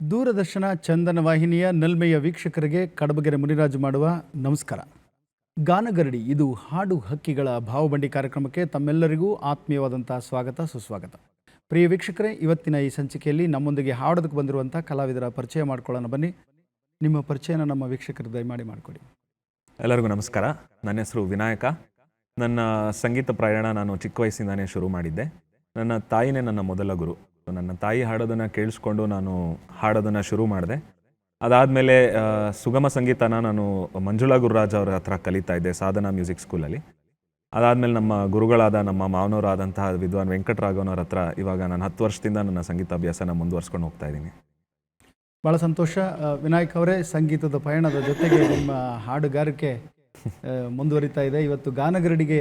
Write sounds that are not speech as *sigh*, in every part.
ದೂರದರ್ಶನ ಚಂದನ ವಾಹಿನಿಯ ನಲ್ಮೆಯ ವೀಕ್ಷಕರಿಗೆ ಕಡಬಗೆರೆ ಮುನಿರಾಜು ಮಾಡುವ ನಮಸ್ಕಾರ. ಗಾನಗರಡಿ, ಇದು ಹಾಡು ಹಕ್ಕಿಗಳ ಭಾವಬಂಡಿ ಕಾರ್ಯಕ್ರಮಕ್ಕೆ ತಮ್ಮೆಲ್ಲರಿಗೂ ಆತ್ಮೀಯವಾದಂಥ ಸ್ವಾಗತ, ಸುಸ್ವಾಗತ. ಪ್ರಿಯ ವೀಕ್ಷಕರೇ, ಇವತ್ತಿನ ಈ ಸಂಚಿಕೆಯಲ್ಲಿ ನಮ್ಮೊಂದಿಗೆ ಹಾಡೋದಕ್ಕೆ ಬಂದಿರುವಂಥ ಕಲಾವಿದರ ಪರಿಚಯ ಮಾಡ್ಕೊಳ್ಳೋಣ ಬನ್ನಿ. ನಿಮ್ಮ ಪರಿಚಯನ ನಮ್ಮ ವೀಕ್ಷಕರು ದಯಮಾಡಿ ಮಾಡಿಕೊಡಿ. ಎಲ್ಲರಿಗೂ ನಮಸ್ಕಾರ. ನನ್ನ ಹೆಸರು ವಿನಾಯಕ. ನನ್ನ ಸಂಗೀತ ಪ್ರಯಾಣ ನಾನು ಚಿಕ್ಕ ವಯಸ್ಸಿಂದಾನೇ ಶುರು ಮಾಡಿದ್ದೆ. ನನ್ನ ತಾಯಿನೇ ನನ್ನ ಮೊದಲ ಗುರು. ನನ್ನ ತಾಯಿ ಹಾಡೋದನ್ನು ಕೇಳಿಸ್ಕೊಂಡು ನಾನು ಹಾಡೋದನ್ನು ಶುರು ಮಾಡಿದೆ. ಅದಾದಮೇಲೆ ಸುಗಮ ಸಂಗೀತನ ನಾನು ಮಂಜುಳಾ ಗುರುರಾಜ್ ಅವರ ಹತ್ರ ಕಲಿತಾ ಇದ್ದೆ ಸಾಧನಾ ಮ್ಯೂಸಿಕ್ ಸ್ಕೂಲಲ್ಲಿ. ಅದಾದಮೇಲೆ ನಮ್ಮ ಗುರುಗಳಾದ ನಮ್ಮ ಮಾವನವರಾದಂತಹ ವಿದ್ವಾನ್ ವೆಂಕಟರಾಘವನವ್ರ ಹತ್ರ ಇವಾಗ ನಾನು ಹತ್ತು ವರ್ಷದಿಂದ ನನ್ನ ಸಂಗೀತ ಅಭ್ಯಾಸನ ಮುಂದುವರ್ಸ್ಕೊಂಡು ಹೋಗ್ತಾ ಇದ್ದೀನಿ. ಭಾಳ ಸಂತೋಷ. ವಿನಾಯಕ್ ಅವರೇ ಸಂಗೀತದ ಪಯಣದ ಜೊತೆಗೆ ನಿಮ್ಮ ಹಾಡುಗಾರಿಕೆ ಮುಂದುವರಿತಾ ಇದೆ. ಇವತ್ತು ಗಾನಗರಡಿಗೆ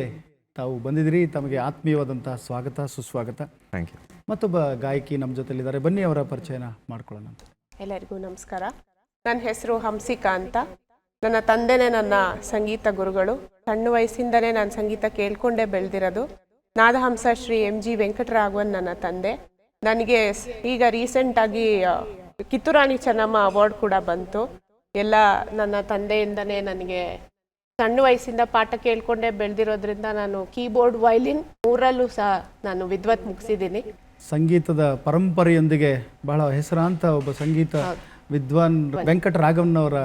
ತಾವು ಬಂದಿದ್ದೀರಿ. ತಮಗೆ ಆತ್ಮೀಯವಾದಂತಹ ಸ್ವಾಗತ ಸುಸ್ವಾಗತ. ಥ್ಯಾಂಕ್ ಯು ಮತ್ತೊಬ್ಬ ಗಾಯಕಿ ನಮ್ಮ ಜೊತೆಲಿದ್ದಾರೆ. ಬನ್ನಿ ಅವರ ಪರಿಚಯನ ಮಾಡ್ಕೊಳ್ಳೋಣ ಎಲ್ಲರಿಗೂ ನಮಸ್ಕಾರ. ನನ್ನ ಹೆಸರು ಹಂಸಿಕಾ ಅಂತ. ನನ್ನ ತಂದೆನೇ ನನ್ನ ಸಂಗೀತ ಗುರುಗಳು. ಸಣ್ಣ ವಯಸ್ಸಿಂದನೇ ನಾನು ಸಂಗೀತ ಕೇಳ್ಕೊಂಡೇ ಬೆಳೆದಿರೋದು. ನಾದಹಂಸ ಶ್ರೀ ಎಂ ಜಿ ವೆಂಕಟರಾಘವನ್ ನನ್ನ ತಂದೆ. ನನಗೆ ಈಗ ರೀಸೆಂಟಾಗಿ ಕಿತ್ತೂರಾಣಿ ಚೆನ್ನಮ್ಮ ಅವಾರ್ಡ್ ಕೂಡ ಬಂತು. ಎಲ್ಲ ನನ್ನ ತಂದೆಯಿಂದನೇ ನನಗೆ ಸಣ್ಣ ವಯಸ್ಸಿಂದ ಪಾಠ ಕೇಳ್ಕೊಂಡೇ ಬೆಳೆದಿರೋದ್ರಿಂದ ನಾನು ಕೀಬೋರ್ಡ್ ವೈಲಿನ್ ಮೂರಲ್ಲೂ ಸಹ ನಾನು ವಿದ್ವತ್ ಮುಗಿಸಿದ್ದೀನಿ. ಸಂಗೀತದ ಪರಂಪರೆಯೊಂದಿಗೆ ಬಹಳ ಹೆಸರಾಂತ ಒಬ್ಬ ಸಂಗೀತ ವಿದ್ವಾನ್ ವೆಂಕಟ ರಾಘವನ್ನವರ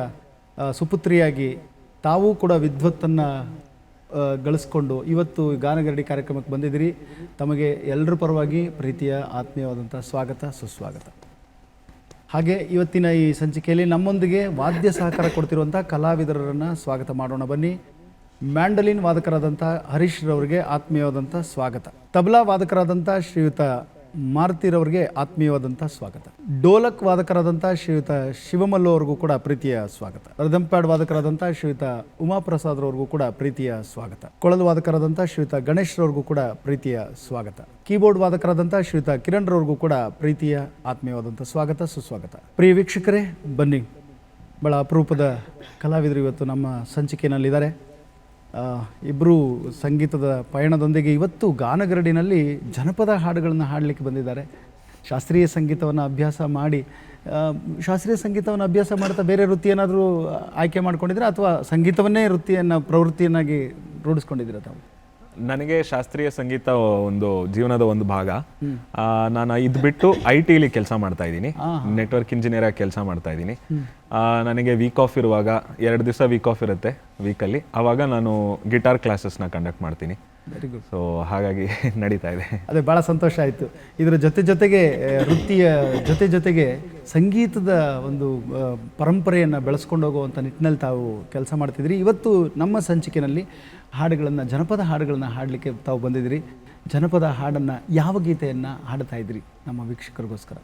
ಆ, ಸುಪುತ್ರಿಯಾಗಿ ತಾವೂ ಕೂಡ ವಿದ್ವತ್ತನ್ನು ಗಳಿಸ್ಕೊಂಡು ಇವತ್ತು ಗಾನಗರಡಿ ಕಾರ್ಯಕ್ರಮಕ್ಕೆ ಬಂದಿದ್ದೀರಿ. ತಮಗೆ ಎಲ್ಲರ ಪರವಾಗಿ ಪ್ರೀತಿಯ ಆತ್ಮೀಯವಾದಂಥ ಸ್ವಾಗತ ಸುಸ್ವಾಗತ. ಹಾಗೆ ಇವತ್ತಿನ ಈ ಸಂಚಿಕೆಯಲ್ಲಿ ನಮ್ಮೊಂದಿಗೆ ವಾದ್ಯ ಸಹಕಾರ ಕೊಡ್ತಿರುವಂಥ ಕಲಾವಿದರನ್ನು ಸ್ವಾಗತ ಮಾಡೋಣ ಬನ್ನಿ. ಮ್ಯಾಂಡಲಿನ್ ವಾದಕರಾದಂಥ ಹರೀಶ್ ರವರಿಗೆ ಆತ್ಮೀಯವಾದಂಥ ಸ್ವಾಗತ. ತಬಲಾ ವಾದಕರಾದಂಥ ಶ್ರೀಯುತ ಮಾರುತಿರವರಿಗೆ ಆತ್ಮೀಯವಾದಂಥ ಸ್ವಾಗತ. ಡೋಲಕ್ ವಾದಕರಾದಂಥ ಶ್ರೀಯುತ ಶಿವಮಲ್ಲು ಅವ್ರಿಗೂ ಕೂಡ ಪ್ರೀತಿಯ ಸ್ವಾಗತ. ರದಂಪ್ಯಾಡ್ ವಾದಕರಾದಂಥ ಶ್ರೀಯುತ ಉಮಾಪ್ರಸಾದ್ ರವ್ರಿಗೂ ಕೂಡ ಪ್ರೀತಿಯ ಸ್ವಾಗತ. ಕೊಳಲು ವಾದಕರಾದಂಥ ಶ್ರೀಯುತ ಗಣೇಶ್ ಕೂಡ ಪ್ರೀತಿಯ ಸ್ವಾಗತ. ಕೀಬೋರ್ಡ್ ವಾದಕರಾದಂಥ ಶ್ರೀಯುತ ಕಿರಣ್ ರವ್ರಿಗೂ ಕೂಡ ಪ್ರೀತಿಯ ಆತ್ಮೀಯವಾದಂಥ ಸ್ವಾಗತ, ಸುಸ್ವಾಗತ. ಪ್ರಿಯ ವೀಕ್ಷಕರೇ, ಬನ್ನಿ. ಬಹಳ ಅಪರೂಪದ ಕಲಾವಿದರು ಇವತ್ತು ನಮ್ಮ ಸಂಚಿಕೆಯಲ್ಲಿದ್ದಾರೆ. ಇಬ್ಬರು ಸಂಗೀತದ ಪಯಣದೊಂದಿಗೆ ಇವತ್ತು ಗಾನಗರಡಿನಲ್ಲಿ ಜನಪದ ಹಾಡುಗಳನ್ನು ಹಾಡಲಿಕ್ಕೆ ಬಂದಿದ್ದಾರೆ. ಶಾಸ್ತ್ರೀಯ ಸಂಗೀತವನ್ನು ಅಭ್ಯಾಸ ಮಾಡಿ ಶಾಸ್ತ್ರೀಯ ಸಂಗೀತವನ್ನು ಅಭ್ಯಾಸ ಮಾಡ್ತಾ ಬೇರೆ ವೃತ್ತಿ ಏನಾದರೂ ಆಯ್ಕೆ ಮಾಡ್ಕೊಂಡಿದ್ರೆ ಅಥವಾ ಸಂಗೀತವನ್ನೇ ವೃತ್ತಿಯನ್ನು ಪ್ರವೃತ್ತಿಯನ್ನಾಗಿ ರೂಢಿಸ್ಕೊಂಡಿದ್ದೀರಾ ತಾವು? ನನಗೆ ಶಾಸ್ತ್ರೀಯ ಸಂಗೀತ ಒಂದು ಜೀವನದ ಒಂದು ಭಾಗ. ಆ, ನಾನು ಇದು ಬಿಟ್ಟು ಐ ಟಿಲಿ ಕೆಲಸ ಮಾಡ್ತಾ ಇದ್ದೀನಿ. ನೆಟ್ವರ್ಕ್ ಇಂಜಿನಿಯರ್ ಆಗಿ ಕೆಲಸ ಮಾಡ್ತಾ ಇದ್ದೀನಿ. ಆ, ನನಗೆ ವೀಕ್ ಆಫ್ ಇರುವಾಗ ಎರಡು ದಿವಸ ವೀಕ್ ಆಫ್ ಇರುತ್ತೆ ವೀಕಲ್ಲಿ ಆವಾಗ ನಾನು ಗಿಟಾರ್ ಕ್ಲಾಸಸ್ನ ಕಂಡಕ್ಟ್ ಮಾಡ್ತೀನಿ. ವೆರಿ ಗುಡ್ ಸೊ ಹಾಗಾಗಿ *laughs* ನಡೀತಾ ಇದೆ. ಅದೇ ಭಾಳ ಸಂತೋಷ ಆಯಿತು. ಇದರ ಜೊತೆ ಜೊತೆಗೆ ವೃತ್ತಿಯ ಜೊತೆ ಜೊತೆಗೆ ಸಂಗೀತದ ಒಂದು ಪರಂಪರೆಯನ್ನು ಬೆಳೆಸ್ಕೊಂಡು ಹೋಗುವಂಥ ನಿಟ್ಟಿನಲ್ಲಿ ತಾವು ಕೆಲಸ ಮಾಡ್ತಿದ್ರಿ. ಇವತ್ತು ನಮ್ಮ ಸಂಚಿಕೆಯಲ್ಲಿ ಹಾಡುಗಳನ್ನು ಜನಪದ ಹಾಡುಗಳನ್ನು ಹಾಡಲಿಕ್ಕೆ ತಾವು ಬಂದಿದ್ದೀರಿ. ಜನಪದ ಹಾಡನ್ನು ಯಾವ ಗೀತೆಯನ್ನು ಹಾಡ್ತಾ ಇದ್ರಿ ನಮ್ಮ ವೀಕ್ಷಕರಿಗೋಸ್ಕರ?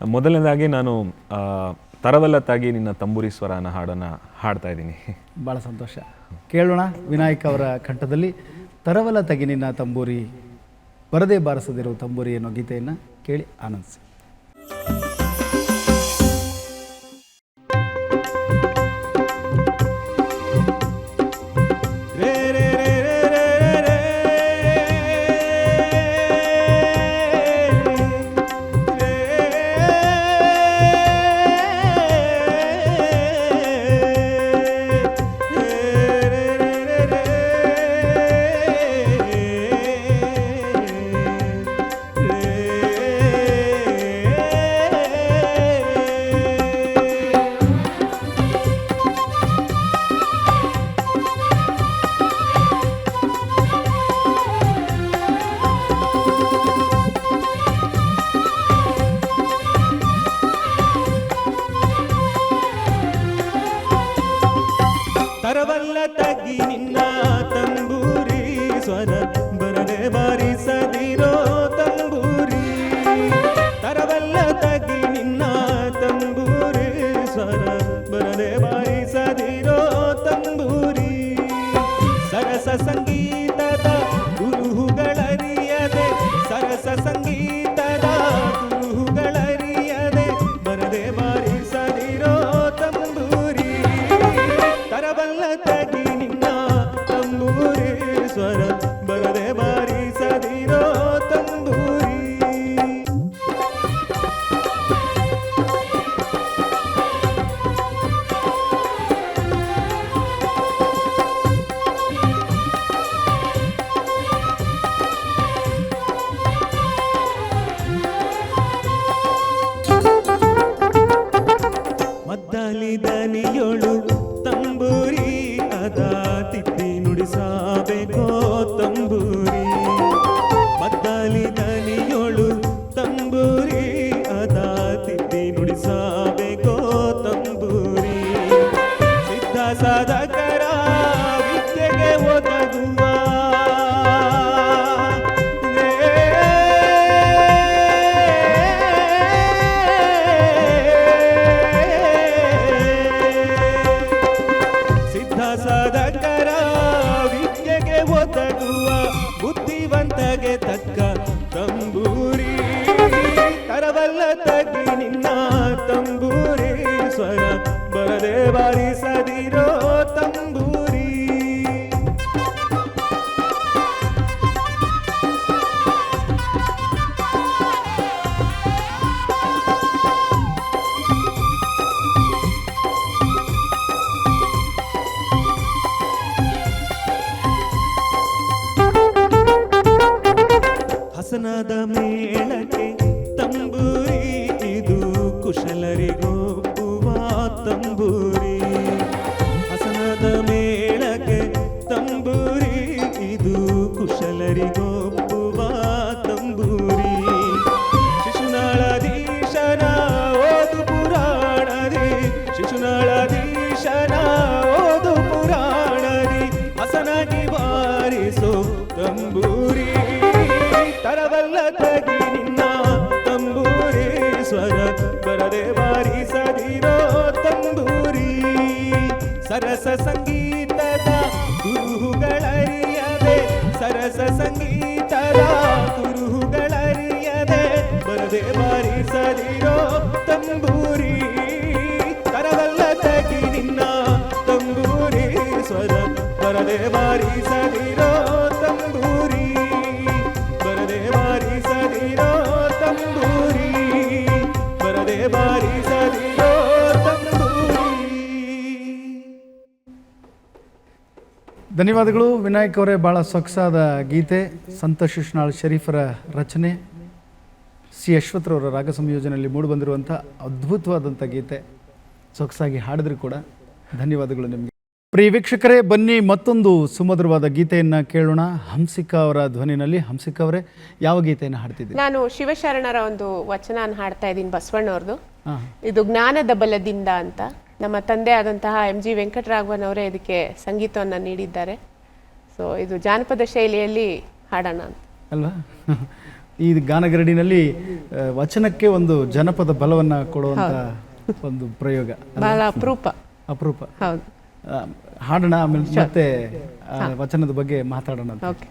ಮೊದಲನೇದಾಗಿ ನಾನು ತರವಲ್ಲತ್ತಾಗಿ ನಿನ್ನ ತಂಬೂರಿ ಸ್ವರನ ಹಾಡನ್ನು ಹಾಡ್ತಾ ಇದ್ದೀನಿ. ಭಾಳ ಸಂತೋಷ. ಕೇಳೋಣ ವಿನಾಯಕ್ ಅವರ ಕಂಠದಲ್ಲಿ. ತರವಲ ತಗಿನಿನ ತಂಬೂರಿ ಬರದೇ ಬಾರಿಸದಿರೋ ತಂಬೂರಿ ಅನ್ನೋ ಗೀತೆಯನ್ನು ಕೇಳಿ ಆನಂದಿಸಿ. ಸಾಧಕರ ವಿದ್ಯೆಗೆ ಒದಗುವ ಸಿದ್ಧ ಸಾಧಕರ ವಿದ್ಯೆಗೆ ಒದಗುವ ಬುದ್ಧಿವಂತಗೆ ತಕ್ಕ ತಂಬೂರಿ. ಕರವಲ್ಲ ತಗಿ ನಿನ್ನ ತಂಬೂರಿ ಸ್ವರ. ಬರದೆ ಬಾರಿಸದಿ ತಂಬೂರಿ ತರವಲ್ಲ ತಗಿ ನಿನ್ನ ತಂಬೂರಿ ಸ್ವರ ಬರದೆ ಬಾರಿಸದಿರೋ ತಂಬೂರಿ ಸರಸ ಸಂಗೀತದ ಗುರುಹುಗಳರಿಯದೆ ಸರಸ ಸಂಗೀತದ ಗುರುಹುಗಳರಿಯದೆ ಬರದೆ ಬಾರಿಸದಿರೋ ಧನ್ಯವಾದಗಳು. ವಿನಾಯಕ್ ಅವರೇ ಭಾಳ ಸೊಗಸಾದ ಗೀತೆ ಸಂತ ಶಿಶ್ನಾಳ್ ಶರೀಫರ ರಚನೆ ಸಿ ಅಶ್ವಥ್ರವರ ರಾಗ ಸಂಯೋಜನೆಯಲ್ಲಿ ಮೂಡಿಬಂದಿರುವಂಥ ಅದ್ಭುತವಾದಂಥ ಗೀತೆ. ಸೊಗಸಾಗಿ ಹಾಡಿದ್ರು ಕೂಡ ಧನ್ಯವಾದಗಳು ನಿಮಗೆ. ಪ್ರಿಯ ವೀಕ್ಷಕರೇ ಬನ್ನಿ ಮತ್ತೊಂದು ಸುಮಧುರವಾದ ಗೀತೆಯನ್ನು ಕೇಳೋಣ. ಹಂಸಿಕಾ ಅವರ ಧ್ವನಿನಲ್ಲಿ ಹಂಸಿಕ ಅವರೇ ಯಾವ ಗೀತೆಯನ್ನು ಹಾಡ್ತಿದ್ದೆ ನಾನು ಶಿವಶರಣರ ಒಂದು ವಚನ ಹಾಡ್ತಾ ಇದ್ದೀನಿ ಬಸವಣ್ಣವ್ರದ್ದು ಹಾಂ. ಇದು ಜ್ಞಾನದ ಬಲದಿಂದ ಅಂತ. ನಮ್ಮ ತಂದೆ ಆದಂತಹ ಎಂ ಜಿ ವೆಂಕಟರಾಘವನ್ ಅವರೇ ಇದಕ್ಕೆ ಸಂಗೀತವನ್ನು ನೀಡಿದ್ದಾರೆ. ಸೊ ಇದು ಜಾನಪದ ಶೈಲಿಯಲ್ಲಿ ಹಾಡೋಣ ಅಂತ. ಅಲ್ವಾ? *laughs* ಈ ಗಾನಗರಡಿನಲ್ಲಿ ವಚನಕ್ಕೆ ಒಂದು ಜನಪದ ಬಲವನ್ನು ಕೊಡುವಂತ ಒಂದು ಪ್ರಯೋಗ ಬಹಳ ಅಪರೂಪ. ಅಪರೂಪ. ಹೌದು. ಹಾಡೋಣ ಆಮೇಲೆ ಮತ್ತೆ ವಚನದ ಬಗ್ಗೆ ಮಾತಾಡೋಣ. ಓಕೆ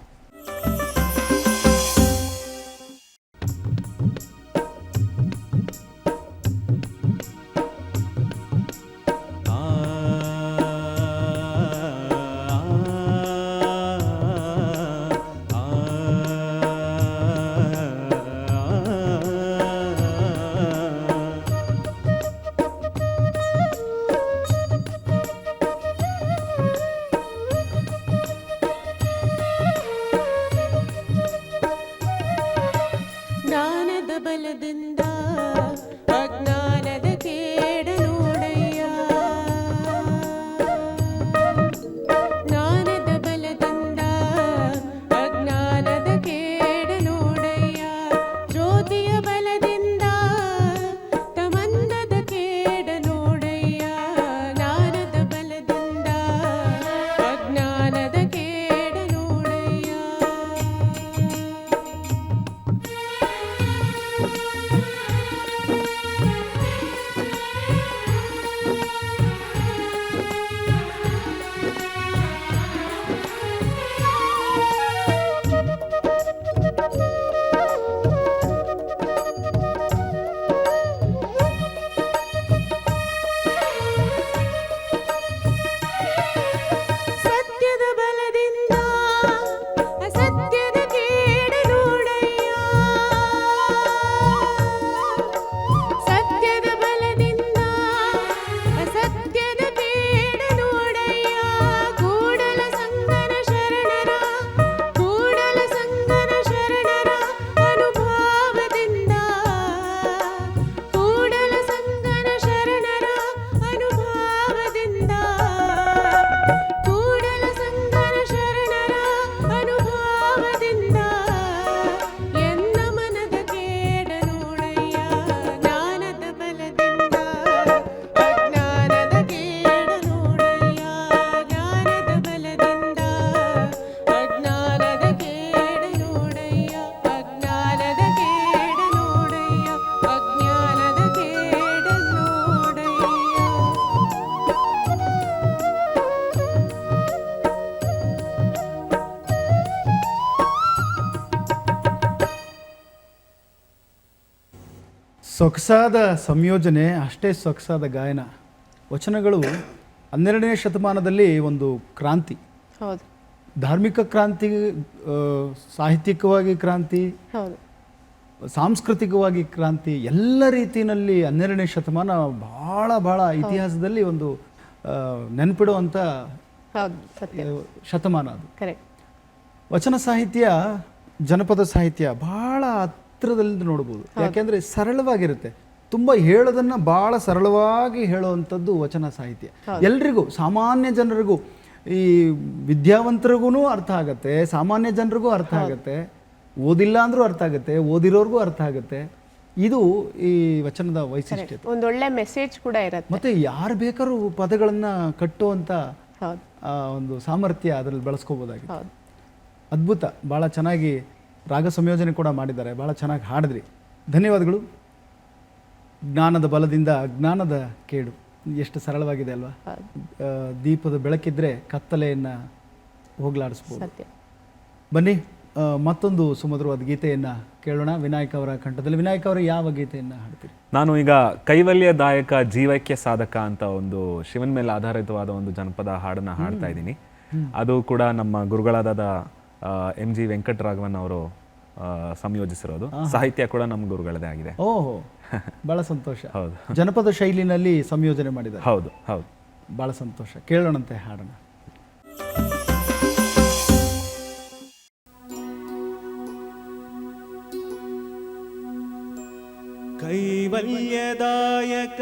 ಸೊಗಸಾದ ಸಂಯೋಜನೆ ಅಷ್ಟೇ ಸೊಗಸಾದ ಗಾಯನ. ವಚನಗಳು ಹನ್ನೆರಡನೇ ಶತಮಾನದಲ್ಲಿ ಒಂದು ಕ್ರಾಂತಿ. ಹೌದು. ಧಾರ್ಮಿಕ ಕ್ರಾಂತಿ ಸಾಹಿತ್ಯಿಕವಾಗಿ ಕ್ರಾಂತಿ ಹೌದು. ಸಾಂಸ್ಕೃತಿಕವಾಗಿ ಕ್ರಾಂತಿ ಎಲ್ಲ ರೀತಿಯಲ್ಲಿ ಹನ್ನೆರಡನೇ ಶತಮಾನ ಬಹಳ ಬಹಳ ಇತಿಹಾಸದಲ್ಲಿ ಒಂದು ನೆನಪಿಡುವಂಥ ಶತಮಾನ ಅದು. ಕರೆಕ್ಟ್. ವಚನ ಸಾಹಿತ್ಯ ಜನಪದ ಸಾಹಿತ್ಯ ಬಹಳ ಹತ್ತಿರದಲ್ಲಿ ನೋಡ್ಬೋದು. ಯಾಕೆಂದ್ರೆ ಸರಳವಾಗಿರುತ್ತೆ. ತುಂಬ ಹೇಳೋದನ್ನ ಬಹಳ ಸರಳವಾಗಿ ಹೇಳುವಂಥದ್ದು ವಚನ ಸಾಹಿತ್ಯ. ಎಲ್ರಿಗೂ ಸಾಮಾನ್ಯ ಜನರಿಗೂ ಈ ವಿದ್ಯಾವಂತರಿಗೂ ಅರ್ಥ ಆಗತ್ತೆ ಸಾಮಾನ್ಯ ಜನರಿಗೂ ಅರ್ಥ ಆಗತ್ತೆ ಓದಿಲ್ಲ ಅಂದ್ರೂ ಅರ್ಥ ಆಗುತ್ತೆ ಓದಿರೋರ್ಗೂ ಅರ್ಥ ಆಗುತ್ತೆ. ಇದು ಈ ವಚನದ ವೈಶಿಷ್ಟ್ಯ ಒಂದೊಳ್ಳೆ ಮೆಸೇಜ್ ಕೂಡ ಇರುತ್ತೆ. ಮತ್ತೆ ಯಾರು ಬೇಕಾದ್ರೂ ಪದಗಳನ್ನ ಕಟ್ಟುವಂತ ಒಂದು ಸಾಮರ್ಥ್ಯ ಅದರಲ್ಲಿ ಬಳಸ್ಕೋಬೋದಾಗಿದೆ ಅದ್ಭುತ. ಭಾಳ ಚೆನ್ನಾಗಿ ರಾಗ ಸಂಯೋಜನೆ ಕೂಡ ಮಾಡಿದ್ದಾರೆ. ಭಾಳ ಚೆನ್ನಾಗಿ ಹಾಡಿದ್ರಿ. ಧನ್ಯವಾದಗಳು. ಜ್ಞಾನದ ಬಲದಿಂದ ಜ್ಞಾನದ ಕೇಡು. ಎಷ್ಟು ಸರಳವಾಗಿದೆ ಅಲ್ವಾ? ದೀಪದ ಬೆಳಕಿದ್ರೆ ಕತ್ತಲೆಯನ್ನು ಹೋಗ್ಲಾಡಿಸ್ಬೋದು. ಸತ್ಯ. ಬನ್ನಿ ಮತ್ತೊಂದು ಸುಮಧುರವಾದ ಗೀತೆಯನ್ನು ಕೇಳೋಣ. ವಿನಾಯಕ್ ಅವರ ಕಂಠದಲ್ಲಿ. ವಿನಾಯಕ್ ಅವರು ಯಾವ ಗೀತೆಯನ್ನು ಹಾಡ್ತೀರಿ? ಹಾಡ್ತೀರಿ ನಾನು ಈಗ ಕೈವಲ್ಯದಾಯಕ ಜೀವೈಕ್ಯ ಸಾಧಕ ಅಂತ ಒಂದು ಶಿವನ್ ಮೇಲೆ ಆಧಾರಿತವಾದ ಒಂದು ಜನಪದ ಹಾಡನ್ನು ಹಾಡ್ತಾ ಇದ್ದೀನಿ. ಅದು ಕೂಡ ನಮ್ಮ ಗುರುಗಳಾದ ಎಂ ಜಿ ವೆಂಕಟರಾಘವನ್ ಅವರು ಆ, ಸಂಯೋಜಿಸಿರೋದು. ಸಾಹಿತ್ಯ ಕೂಡ ನಮ್ಮ ಗುರುಗಳದೇ ಆಗಿದೆ. ಓಹೋ *laughs* ಬಹಳ ಸಂತೋಷ. ಹೌದು. ಜನಪದ ಶೈಲಿನಲ್ಲಿ ಸಂಯೋಜನೆ ಮಾಡಿದ್ದಾರೆ. ಹೌದು ಹೌದು. ಬಹಳ ಸಂತೋಷ. ಕೇಳೋಣಂತೆ ಹಾಡೋಣ ಕೈವಲ್ಯದಾಯಕ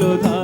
bölüden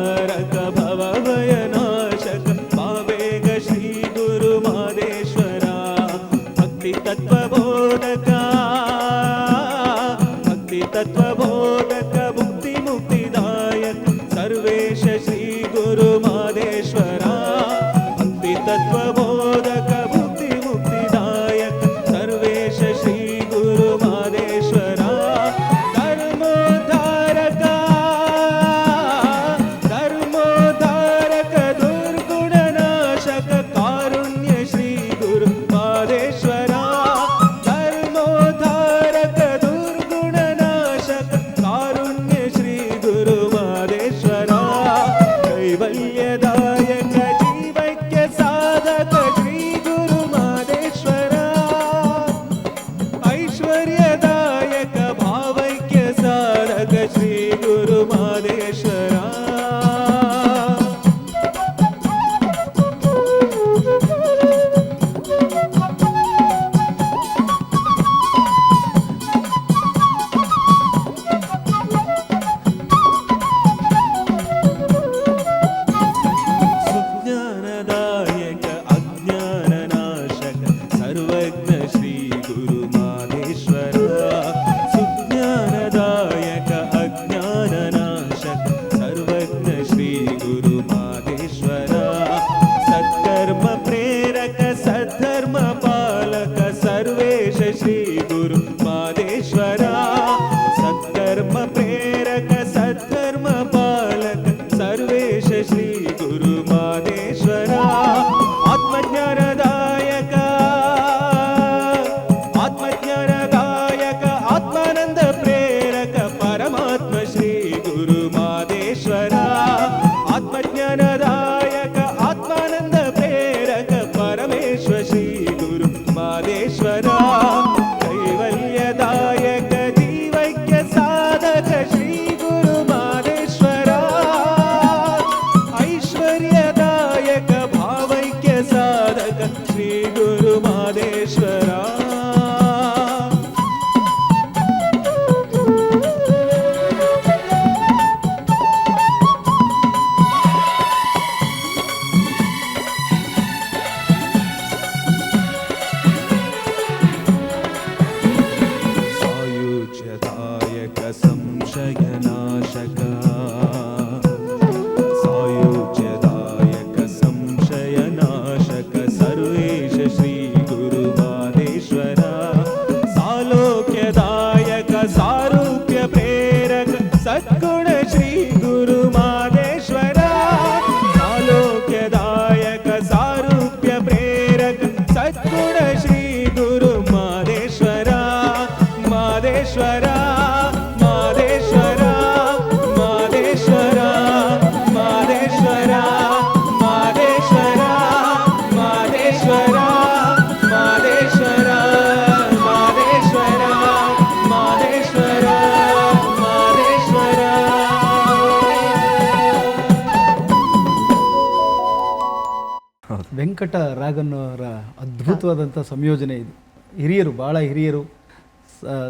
ವೆಂಕಟ ರಾಘವನವರ ಅದ್ಭುತವಾದಂಥ ಸಂಯೋಜನೆ ಇದು. ಹಿರಿಯರು ಭಾಳ ಹಿರಿಯರು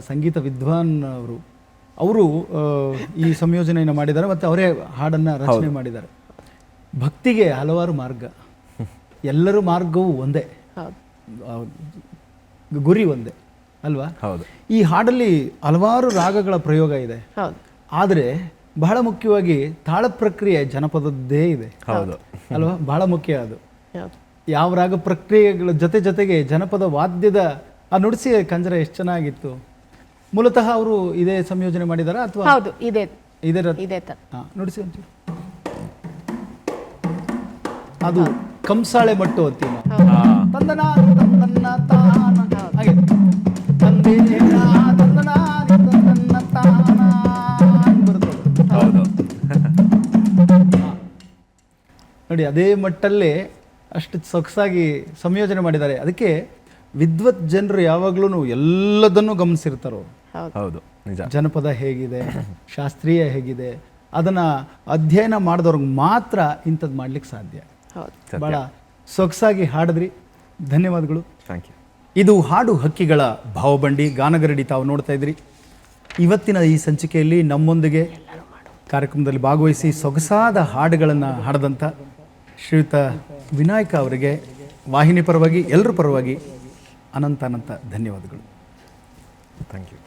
ಸಂಗೀತ ವಿದ್ವಾನ್ ಅವರು. ಅವರು ಈ ಸಂಯೋಜನೆಯನ್ನು ಮಾಡಿದ್ದಾರೆ ಮತ್ತು ಅವರೇ ಹಾಡನ್ನು ರಚನೆ ಮಾಡಿದ್ದಾರೆ. ಭಕ್ತಿಗೆ ಹಲವಾರು ಮಾರ್ಗ. ಎಲ್ಲರೂ ಮಾರ್ಗವೂ ಒಂದೇ. ಗುರಿ ಒಂದೇ ಅಲ್ವಾ? ಹೌದು. ಈ ಹಾಡಲ್ಲಿ ಹಲವಾರು ರಾಗಗಳ ಪ್ರಯೋಗ ಇದೆ. ಆದರೆ ಬಹಳ ಮುಖ್ಯವಾಗಿ ತಾಳ ಪ್ರಕ್ರಿಯೆ ಜನಪದದ್ದೇ ಇದೆ. ಹೌದು. ಅಲ್ವಾ? ಬಹಳ ಮುಖ್ಯ ಅದು. ಯಾವ ರಾಗ ಪ್ರಕ್ರಿಯೆಗಳ ಜೊತೆ ಜೊತೆಗೆ ಜನಪದ ವಾದ್ಯದ ಆ ನುಡಿಸಿ ಕಂಜರ ಎಷ್ಟು ಚೆನ್ನಾಗಿತ್ತು? ಮೂಲತಃ ಅವರು ಇದೇ ಸಂಯೋಜನೆ ಮಾಡಿದಾರ ಅಥವಾ ಹೌದು ಇದೆ. ಇದೇ ಇದೆ ನುಡಿಸಿ ಒಂಚೂರು ಅದು ಕಂಸಾಳೆ ಮಟ್ಟು ಅಂತೀವಿ. ತಂದನ ತಂದನ್ನ ತಾನ. ಹಾಗೆ. ತಂದೆ ತಂದನ ತಂದನ್ನ ತಾನ ನೋಡಿ ಅದೇ ಮಟ್ಟಲ್ಲೇ ಅಷ್ಟು ಸೊಗಸಾಗಿ ಸಂಯೋಜನೆ ಮಾಡಿದ್ದಾರೆ. ಅದಕ್ಕೆ ವಿದ್ವತ್ ಜನರು ಯಾವಾಗ್ಲೂ ಎಲ್ಲದನ್ನು ಗಮನಿಸಿರ್ತಾರೋ. ಹೌದು. ಹೌದು ನಿಜ. ಜನಪದ ಹೇಗಿದೆ ಶಾಸ್ತ್ರೀಯ ಹೇಗಿದೆ ಅದನ್ನ ಅಧ್ಯಯನ ಮಾಡಿದವ್ರಿಗೆ ಮಾತ್ರ ಇಂಥದ್ದು ಮಾಡ್ಲಿಕ್ಕೆ ಸಾಧ್ಯ. ಹೌದು. ಬಹಳ ಸೊಗಸಾಗಿ ಹಾಡಿದ್ರಿ. ಧನ್ಯವಾದಗಳು. ಥ್ಯಾಂಕ್ ಯು ಇದು ಹಾಡು ಹಕ್ಕಿಗಳ ಭಾವಬಂಡಿ ಗಾನಗರಡಿ ತಾವು ನೋಡ್ತಾ ಇದ್ರಿ. ಇವತ್ತಿನ ಈ ಸಂಚಿಕೆಯಲ್ಲಿ ನಮ್ಮೊಂದಿಗೆ ಕಾರ್ಯಕ್ರಮದಲ್ಲಿ ಭಾಗವಹಿಸಿ ಸೊಗಸಾದ ಹಾಡುಗಳನ್ನು ಹಾಡದಂಥ ಶ್ರೀಯುತ ವಿನಾಯಕ ಅವರಿಗೆ ವಾಹಿನಿ ಪರವಾಗಿ ಎಲ್ಲರ ಪರವಾಗಿ ಅನಂತ ಅನಂತ ಧನ್ಯವಾದಗಳು. ಥ್ಯಾಂಕ್ ಯು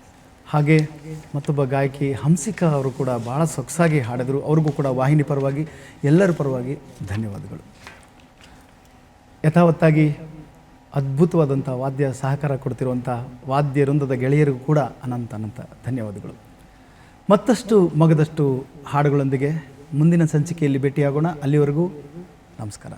ಹಾಗೆ ಮತ್ತೊಬ್ಬ ಗಾಯಕಿ ಹಂಸಿಕಾ ಅವರು ಕೂಡ ಭಾಳ ಸೊಗಸಾಗಿ ಹಾಡಿದರು. ಅವ್ರಿಗೂ ಕೂಡ ವಾಹಿನಿ ಪರವಾಗಿ ಎಲ್ಲರ ಪರವಾಗಿ ಧನ್ಯವಾದಗಳು. ಯಥಾವತ್ತಾಗಿ ಅದ್ಭುತವಾದಂಥ ವಾದ್ಯ ಸಹಕಾರ ಕೊಡ್ತಿರುವಂಥ ವಾದ್ಯ ವೃಂದದ ಗೆಳೆಯರಿಗೂ ಕೂಡ ಅನಂತ ಅನಂತ ಧನ್ಯವಾದಗಳು. ಮತ್ತಷ್ಟು ಮಗದಷ್ಟು ಹಾಡುಗಳೊಂದಿಗೆ ಮುಂದಿನ ಸಂಚಿಕೆಯಲ್ಲಿ ಭೇಟಿಯಾಗೋಣ. ಅಲ್ಲಿವರೆಗೂ ನಮಸ್ಕಾರ.